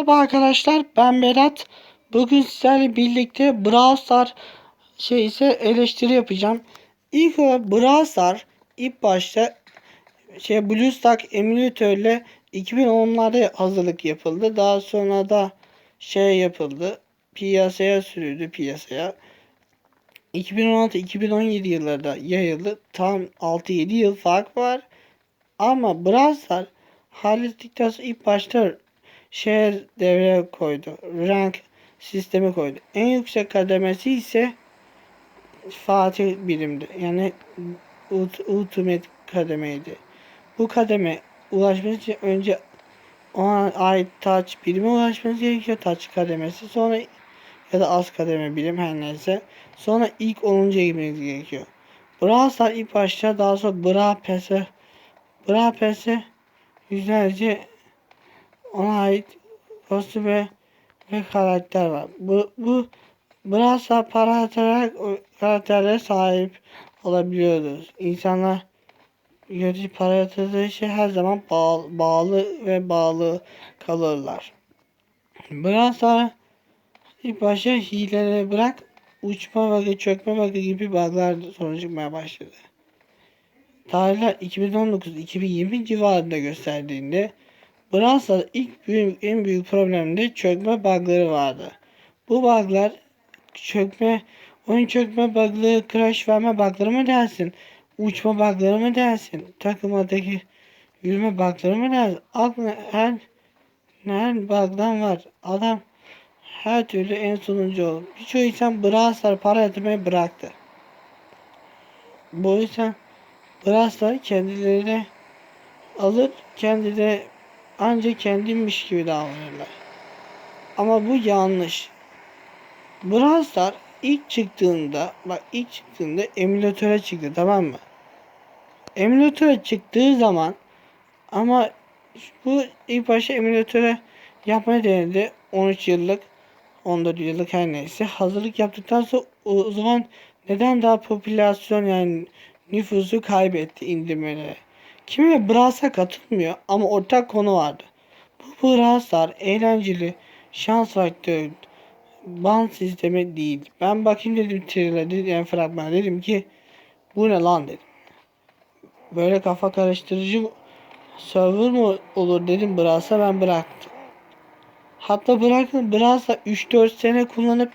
Merhaba arkadaşlar ben Berat. Bugün sizlerle birlikte Brawl Stars şey ise eleştiri yapacağım. İlk olarak Brawl Stars ilk başta şey BlueStack emülatörle 2010'larda hazırlık yapıldı. Daha sonra da şey yapıldı. Piyasaya sürüldü piyasaya. 2016-2017 yıllarda yayıldı. Tam 6-7 yıl fark var. Ama Brawl Stars hallettikten sonra ilk başta şey devreye koydu. Rank sistemi koydu. En yüksek kademesi ise Fatih birimdi. Yani ult- Ultimate kademeydi. Bu kademe ulaşması için önce ona ait touch birime ulaşmanız gerekiyor. Touch kademesi. Sonra ya da az kademe birim her neyse. Sonra ilk 10'uncuya girmeniz gerekiyor. Brawl Stars ilk başta daha sonra Brawl Pass'e Brawl Pass'e yüzlerce ona ait kostüm ve, karakter var. Bu, bu Brawl Stars para atarak karakterlere sahip olabiliyoruz. İnsanlar yönetici para yatırdığı şey her zaman bağlı, bağlı ve bağlı kalırlar. Brawl Stars ilk başta hileleri bırak uçma bug'ı, çökme bug'ı gibi bug'lar sorun çıkmaya başladı. Tarihler 2019-2020 civarında gösterdiğinde Brawl Stars ilk büyük, en büyük probleminde çökme bug'ları vardı. Bu bug'lar çökme, oyun çökme bug'ları, crash verme bug'ları mı dersin? Uçma bug'ları mı dersin? Takımadaki yürüme bug'ları mı dersin? Aklına her, her bug'dan var. Adam her türlü en sonuncu oldu. Birçok insan Brawl Stars para yatırmayı bıraktı. Bu yüzden Brawl Stars kendilerine alır, kendileri ancak kendimmiş gibi davranırlar. Ama bu yanlış. Brawl Stars ilk çıktığında, bak ilk çıktığında emülatöre çıktı tamam mı? Emülatöre çıktığı zaman ama bu ilk başta emülatöre yapmaya denedi. 13 yıllık 14 yıllık her neyse hazırlık yaptıktan sonra o zaman neden daha popülasyon yani nüfusu kaybetti indirmelere. Kimi Brawl Stars katılmıyor ama ortak konu vardı. Bu Brawl Stars eğlenceli, şans faktörü, ban sistemi değil. Ben bakayım dedim trailer'da yani fragmana dedim ki bu ne lan dedim. Böyle kafa karıştırıcı server mı olur dedim Brawl Stars ben bıraktım. Hatta bırakın Brawl Stars 3-4 sene kullanıp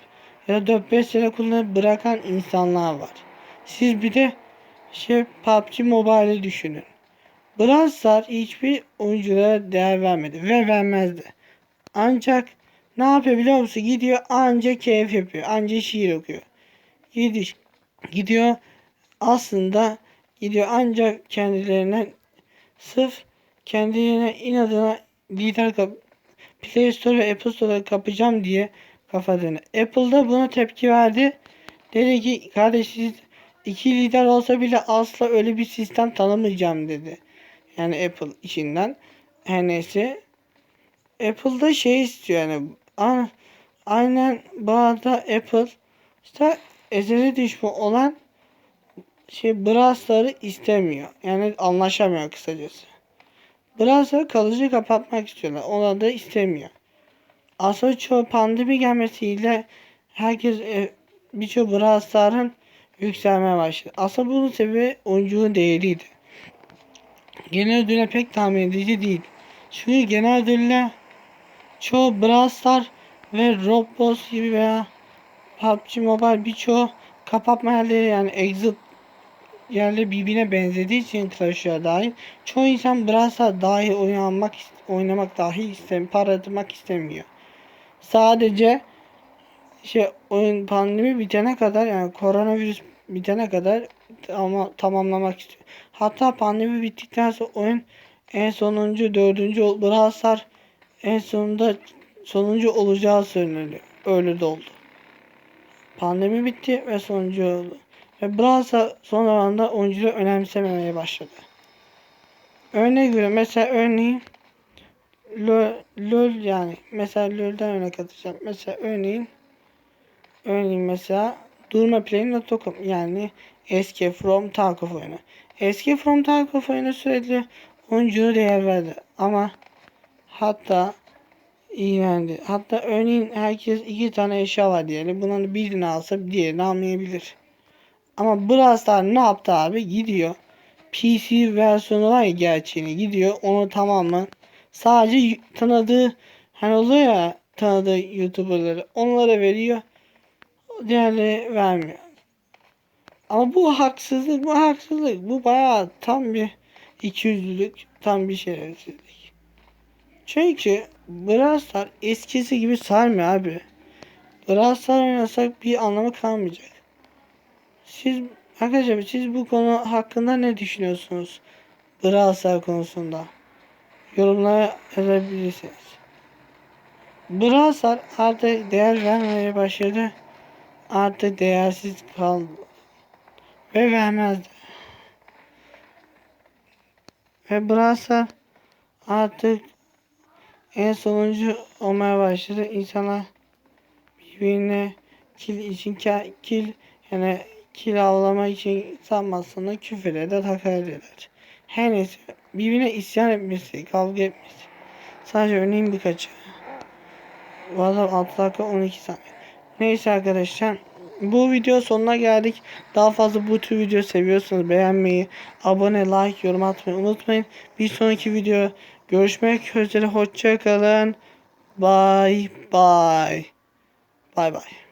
ya da 4-5 sene kullanıp bırakan insanlar var. Siz bir de şey PUBG Mobile'i düşünün. Brawl Stars hiçbir oyunculara değer vermedi ve vermezdi. Ancak ne yapıyor biliyor musun? Gidiyor ancak keyif yapıyor. Ancak şiir okuyor. Gidiyor, gidiyor aslında gidiyor ancak kendilerine sırf kendilerine inadına lider kap Play Store ve Apple Store'a kapacağım diye kafa dönüyor. Apple'da buna tepki verdi. Dedi ki kardeş siz iki lider olsa bile asla öyle bir sistem tanımayacağım dedi. Yani Apple içinden. Her neyse. Apple'da şey istiyor yani. A aynen bu Apple işte ezeli düşman olan şey Brass'ları istemiyor. Yani anlaşamıyor kısacası. Brass'ları kalıcı kapatmak istiyorlar. Ona da istemiyor. Aslında çoğu pandemi gelmesiyle herkes e, birçok Brass'ların yükselmeye başladı. Aslında bunun sebebi oyuncunun değeriydi. Genel ödülle pek tahmin edici değil. Çünkü genel ödülle çoğu Brawl Stars ve Roblox gibi veya PUBG Mobile birçoğu kapatma yerleri yani exit yerleri birbirine benzediği için Clash dahil çoğu insan Brawl Stars dahi oynamak oynamak dahi istemiyor, para yatırmak istemiyor. Sadece şey oyun pandemi bitene kadar yani koronavirüs bitene kadar ama tamamlamak istiyor. Hatta pandemi bittikten sonra oyun en sonuncu dördüncü Brawl Stars en sonunda sonuncu olacağı söyleniyor. Öyle de oldu. Pandemi bitti ve sonuncu oldu. Ve Brawl son zamanlarda oyuncuları önemsememeye başladı. Örneğe göre mesela örneğin LOL, LOL yani mesela LOL'den örnek atacağım. Mesela örneğin örneğin mesela durmaplay.com yani eski From Tarkov oyunu. Eski From Tarkov oyunu sürekli oyuncuna değer verdi ama hatta iğrendi. Hatta örneğin herkes iki tane eşya var diyelim. Bunların birini alsa diğerini almayabilir. Ama Brawl Stars ne yaptı abi? Gidiyor. PC versiyonu var ya gerçeğini gidiyor onu tamamen sadece tanıdığı hani oluyor ya tanıdığı YouTuber'ları onlara veriyor. Diğerleri vermiyor. Ama bu haksızlık, bu haksızlık. Bu bayağı tam bir ikiyüzlülük, tam bir şerefsizlik. Çünkü Brawl Stars eskisi gibi sarmıyor abi. Brawl Stars oynasak bir anlamı kalmayacak. Siz arkadaşlar siz bu konu hakkında ne düşünüyorsunuz? Brawl Stars konusunda. Yorumlara yazabilirsiniz. Brawl Stars artık değer vermeye başladı. Artık değersiz kaldı. Ve vermezdi. Ve Brawl Stars artık en sonuncu olmaya başladı. İnsanlar birbirine kill için kill yani kill avlama için sanmasını küfür eder hakaret Her neyse birbirine isyan etmesi, kavga etmesi. Sadece örneğin birkaçı. Valla 6 dakika 12 saniye. Neyse arkadaşlar. Bu video sonuna geldik. Daha fazla bu tür video seviyorsanız beğenmeyi, abone, like, yorum atmayı unutmayın. Bir sonraki video görüşmek üzere. Hoşça kalın. Bye bye. Bye bye.